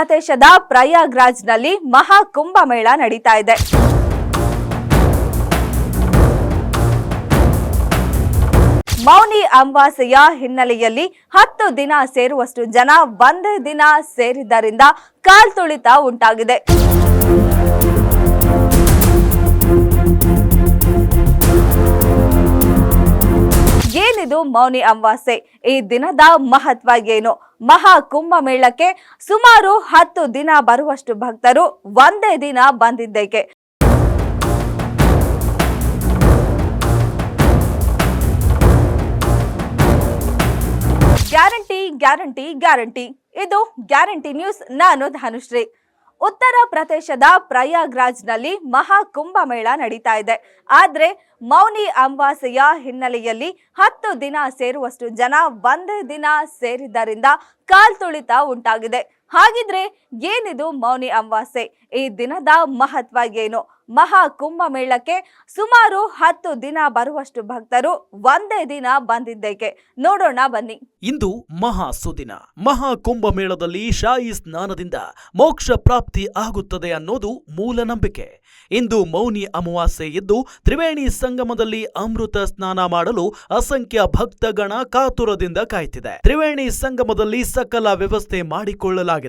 ಪ್ರದೇಶದ ಪ್ರಯಾಗ್ರಾಜ್ನಲ್ಲಿ ಮಹಾ ಕುಂಭಮೇಳ ನಡೀತಾ ಇದೆ. ಮೌನಿ ಅಂಬಾಸೆಯ ಹಿನ್ನೆಲೆಯಲ್ಲಿ ಹತ್ತು ದಿನ ಸೇರುವಷ್ಟು ಜನ ಒಂದೇ ದಿನ ಸೇರಿದ್ದರಿಂದ ಕಾಲ್ತುಳಿತ ಉಂಟಾಗಿದೆ. ಏನಿದು ಮೌನಿ ಅಮಾವಾಸ್ಯೆ? ಈ ದಿನದ ಮಹತ್ವ ಏನು? ಮಹಾ ಕುಂಭಮೇಳಕ್ಕೆ ಸುಮಾರು ಹತ್ತು ದಿನ ಬರುವಷ್ಟು ಭಕ್ತರು ಒಂದೇ ದಿನ ಬಂದಿದ್ದೇಕೆ? Guarantee guarantee guarantee. ಇದು ಗ್ಯಾರಂಟಿ ನ್ಯೂಸ್. ನಾನು ಧನುಶ್ರೀ. ಉತ್ತರ ಪ್ರದೇಶದ ಪ್ರಯಾಗ್ರಾಜ್ನಲ್ಲಿ ಮಹಾ ಕುಂಭಮೇಳ ನಡೀತಾ ಇದೆ. ಆದ್ರೆ ಮೌನಿ ಅಮಾವಾಸ್ಯೆಯ ಹಿನ್ನೆಲೆಯಲ್ಲಿ ಹತ್ತು ದಿನ ಸೇರುವಷ್ಟು ಜನ ಒಂದೇ ದಿನ ಸೇರಿದ್ದರಿಂದ ಕಾಲ್ತುಳಿತ ಉಂಟಾಗಿದೆ. ಹಾಗಿದ್ರೆ ಏನಿದು ಮೌನಿ ಅಮಾವಾಸ್ಯೆ? ಈ ದಿನದ ಮಹತ್ವ ಏನು ಮಹಾ ಕುಂಭಮೇಳಕ್ಕೆ ಸುಮಾರು ಹತ್ತು ದಿನ ಬರುವಷ್ಟು ಭಕ್ತರು ಒಂದೇ ದಿನ ಬಂದಿದ್ದೇಕೆ? ನೋಡೋಣ ಬನ್ನಿ. ಇಂದು ಮಹಾ ಸುದಿನ. ಮಹಾ ಕುಂಭಮೇಳದಲ್ಲಿ ಶಾಹಿ ಸ್ನಾನದಿಂದ ಮೋಕ್ಷ ಪ್ರಾಪ್ತಿ ಆಗುತ್ತದೆ ಅನ್ನೋದು ಮೂಲ ನಂಬಿಕೆ. ಇಂದು ಮೌನಿ ಅಮಾವಾಸ್ಯೆ ಇದ್ದು ತ್ರಿವೇಣಿ ಸಂಗಮದಲ್ಲಿ ಅಮೃತ ಸ್ನಾನ ಮಾಡಲು ಅಸಂಖ್ಯ ಭಕ್ತಗಣ ಕಾತುರದಿಂದ ಕಾಯ್ತಿದೆ. ತ್ರಿವೇಣಿ ಸಂಗಮದಲ್ಲಿ ಸಕಲ ವ್ಯವಸ್ಥೆ ಮಾಡಿಕೊಳ್ಳಲಾಗಿದೆ.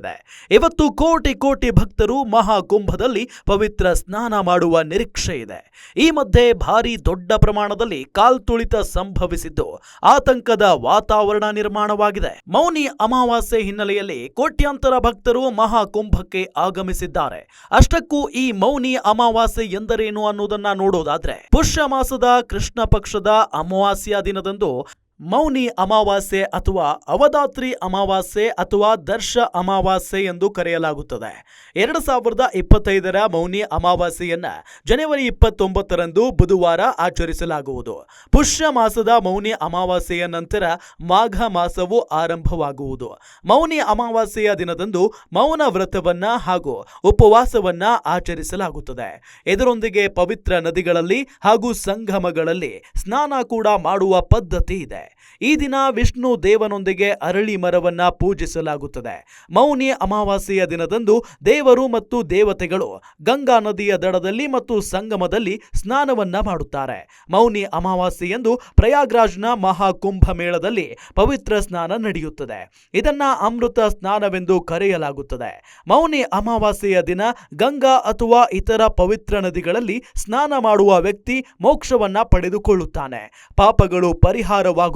ಇವತ್ತು ಕೋಟಿ ಕೋಟಿ ಭಕ್ತರು ಮಹಾಕುಂಭದಲ್ಲಿ ಪವಿತ್ರ ಸ್ನಾನ ಮಾಡುವ ನಿರೀಕ್ಷೆ ಇದೆ. ಈ ಮಧ್ಯೆ ಭಾರಿ ದೊಡ್ಡ ಪ್ರಮಾಣದಲ್ಲಿ ಕಾಲ್ತುಳಿತ ಸಂಭವಿಸಿದ್ದು, ಆತಂಕದ ವಾತಾವರಣ ನಿರ್ಮಾಣವಾಗಿದೆ. ಮೌನಿ ಅಮಾವಾಸ್ಯೆ ಹಿನ್ನೆಲೆಯಲ್ಲಿ ಕೋಟ್ಯಾಂತರ ಭಕ್ತರು ಮಹಾಕುಂಭಕ್ಕೆ ಆಗಮಿಸಿದ್ದಾರೆ. ಅಷ್ಟಕ್ಕೂ ಈ ಮೌನಿ ಅಮಾವಾಸ್ಯೆ ಎಂದರೇನು ಅನ್ನೋದನ್ನ ನೋಡೋದಾದ್ರೆ, ಪುಷ್ಯ ಮಾಸದ ಕೃಷ್ಣ ಪಕ್ಷದ ಅಮಾವಾಸ್ಯ ದಿನದಂದು ಮೌನಿ ಅಮಾವಾಸ್ಯೆ ಅಥವಾ ಅವಧಾತ್ರಿ ಅಮಾವಾಸ್ಯೆ ಅಥವಾ ದರ್ಶ ಅಮಾವಾಸ್ಯೆ ಎಂದು ಕರೆಯಲಾಗುತ್ತದೆ. ಎರಡು ಸಾವಿರದ ಇಪ್ಪತ್ತೈದರ ಮೌನಿ ಅಮಾವಾಸ್ಯೆಯನ್ನ ಜನವರಿ ಇಪ್ಪತ್ತೊಂಬತ್ತರಂದು ಬುಧವಾರ ಆಚರಿಸಲಾಗುವುದು. ಪುಷ್ಯ ಮಾಸದ ಮೌನಿ ಅಮಾವಾಸ್ಯೆಯ ನಂತರ ಮಾಘ ಮಾಸವು ಆರಂಭವಾಗುವುದು. ಮೌನಿ ಅಮಾವಾಸ್ಯೆಯ ದಿನದಂದು ಮೌನ ವ್ರತವನ್ನ ಹಾಗೂ ಉಪವಾಸವನ್ನ ಆಚರಿಸಲಾಗುತ್ತದೆ. ಇದರೊಂದಿಗೆ ಪವಿತ್ರ ನದಿಗಳಲ್ಲಿ ಹಾಗೂ ಸಂಗಮಗಳಲ್ಲಿ ಸ್ನಾನ ಕೂಡ ಮಾಡುವ ಪದ್ಧತಿ ಇದೆ. ಈ ದಿನ ವಿಷ್ಣು ದೇವನೊಂದಿಗೆ ಅರಳಿ ಮರವನ್ನ ಪೂಜಿಸಲಾಗುತ್ತದೆ. ಮೌನಿ ಅಮಾವಾಸ್ಯೆಯ ದಿನದಂದು ದೇವರು ಮತ್ತು ದೇವತೆಗಳು ಗಂಗಾ ನದಿಯ ದಡದಲ್ಲಿ ಮತ್ತು ಸಂಗಮದಲ್ಲಿ ಸ್ನಾನವನ್ನ ಮಾಡುತ್ತಾರೆ. ಮೌನಿ ಅಮಾವಾಸ್ಯೆಯಂದು ಪ್ರಯಾಗ್ರಾಜ್ನ ಮಹಾಕುಂಭ ಮೇಳದಲ್ಲಿ ಪವಿತ್ರ ಸ್ನಾನ ನಡೆಯುತ್ತದೆ. ಇದನ್ನ ಅಮೃತ ಸ್ನಾನವೆಂದು ಕರೆಯಲಾಗುತ್ತದೆ. ಮೌನಿ ಅಮಾವಾಸ್ಯೆಯ ದಿನ ಗಂಗಾ ಅಥವಾ ಇತರ ಪವಿತ್ರ ನದಿಗಳಲ್ಲಿ ಸ್ನಾನ ಮಾಡುವ ವ್ಯಕ್ತಿ ಮೋಕ್ಷವನ್ನ ಪಡೆದುಕೊಳ್ಳುತ್ತಾನೆ. ಪಾಪಗಳು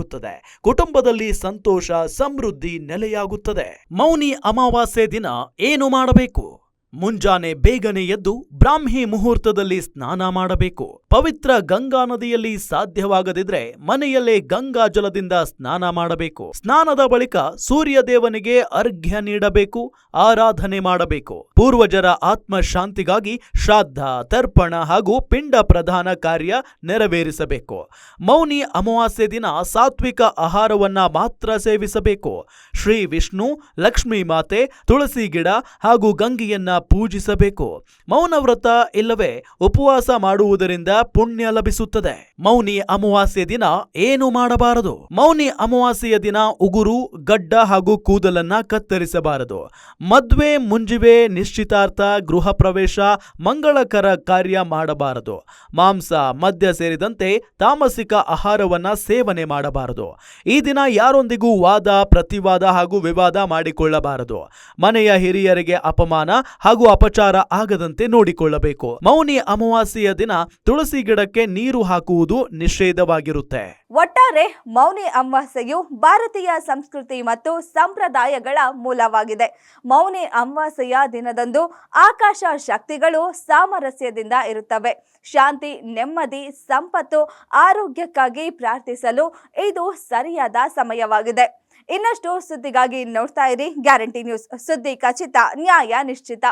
ಪರಿಹಾರವಾಗುತ್ತದೆ ಕುಟುಂಬದಲ್ಲಿ ಸಂತೋಷ, ಸಮೃದ್ಧಿ ನೆಲೆಯಾಗುತ್ತದೆ. ಮೌನಿ ಅಮಾವಾಸ್ಯೆ ದಿನ ಏನು ಮಾಡಬೇಕು? ಮುಂಜಾನೆ ಬೇಗನೆ ಎದ್ದು ಬ್ರಾಹ್ಮಿ ಮುಹೂರ್ತದಲ್ಲಿ ಸ್ನಾನ ಮಾಡಬೇಕು. ಪವಿತ್ರ ಗಂಗಾ ನದಿಯಲ್ಲಿ ಸಾಧ್ಯವಾಗದಿದ್ರೆ ಮನೆಯಲ್ಲೇ ಗಂಗಾ ಜಲದಿಂದ ಸ್ನಾನ ಮಾಡಬೇಕು. ಸ್ನಾನದ ಬಳಿಕ ಸೂರ್ಯ ದೇವನಿಗೆ ಅರ್ಘ್ಯ ನೀಡಬೇಕು, ಆರಾಧನೆ ಮಾಡಬೇಕು. ಪೂರ್ವಜರ ಆತ್ಮ ಶಾಂತಿಗಾಗಿ ಶ್ರಾದ್ದ, ತರ್ಪಣ ಹಾಗೂ ಪಿಂಡ ಪ್ರಧಾನ ಕಾರ್ಯ ನೆರವೇರಿಸಬೇಕು. ಮೌನಿ ಅಮಾವಾಸ್ಯೆ ದಿನ ಸಾತ್ವಿಕ ಆಹಾರವನ್ನ ಮಾತ್ರ ಸೇವಿಸಬೇಕು. ಶ್ರೀ ವಿಷ್ಣು, ಲಕ್ಷ್ಮೀ ಮಾತೆ, ತುಳಸಿ ಗಿಡ ಹಾಗೂ ಗಂಗೆಯನ್ನ ಪೂಜಿಸಬೇಕು. ಮೌನ ವ್ರತ ಇಲ್ಲವೇ ಉಪವಾಸ ಮಾಡುವುದರಿಂದ ಪುಣ್ಯ ಲಭಿಸುತ್ತದೆ. ಮೌನಿ ಅಮಾವಾಸ್ಯ ದಿನ ಏನು ಮಾಡಬಾರದು. ಮೌನಿ ಅಮಾವಾಸ್ಯೆಯ ದಿನ ಉಗುರು, ಗಡ್ಡ ಹಾಗೂ ಕೂದಲನ್ನ ಕತ್ತರಿಸಬಾರದು. ಮದ್ವೆ, ಮುಂಜಿವೆ, ನಿಶ್ಚಿತಾರ್ಥ, ಗೃಹ ಪ್ರವೇಶ, ಮಂಗಳಕರ ಕಾರ್ಯ ಮಾಡಬಾರದು. ಮಾಂಸ, ಮದ್ಯ ಸೇರಿದಂತೆ ತಾಮಸಿಕ ಆಹಾರವನ್ನ ಸೇವನೆ ಮಾಡಬಾರದು. ಈ ದಿನ ಯಾರೊಂದಿಗೂ ವಾದ, ಪ್ರತಿವಾದ ಹಾಗೂ ವಿವಾದ ಮಾಡಿಕೊಳ್ಳಬಾರದು. ಮನೆಯ ಹಿರಿಯರಿಗೆ ಅಪಮಾನ ಹಾಗೂ ಅಪಚಾರ ಆಗದಂತೆ ನೋಡಿಕೊಳ್ಳಬೇಕು. ಮೌನಿ ಅಮಾವಾಸ್ಯೆಯ ದಿನ ತುಳಸಿ ಗಿಡಕ್ಕೆ ನೀರು ಹಾಕುವುದು ನಿಷೇಧವಾಗಿರುತ್ತೆ. ಒಟ್ಟಾರೆ ಮೌನಿ ಅಮಾವಾಸ್ಯೆಯು ಭಾರತೀಯ ಸಂಸ್ಕೃತಿ ಮತ್ತು ಸಂಪ್ರದಾಯಗಳ ಮೂಲವಾಗಿದೆ. ಮೌನಿ ಅಮಾವಾಸ್ಯೆಯ ದಿನದಂದು ಆಕಾಶ ಶಕ್ತಿಗಳು ಸಾಮರಸ್ಯದಿಂದ ಇರುತ್ತವೆ. ಶಾಂತಿ ನೆಮ್ಮದಿ ಸಂಪತ್ತು ಆರೋಗ್ಯಕ್ಕಾಗಿ ಪ್ರಾರ್ಥಿಸಲು ಇದು ಸರಿಯಾದ ಸಮಯವಾಗಿದೆ. ಇನ್ನಷ್ಟು ಸುದ್ದಿಗಾಗಿ ನೋಡ್ತಾ ಇರಿ ಗ್ಯಾರಂಟಿ ನ್ಯೂಸ್. ಸುದ್ದಿ ಖಚಿತ ನ್ಯಾಯ ನಿಶ್ಚಿತ.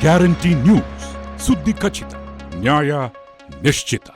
ಗ್ಯಾರಂಟಿ ನ್ಯೂಸ್ ಸುದ್ದಿ ಖಚಿತ. ನ್ಯಾಯ ನಿಶ್ಚಿತ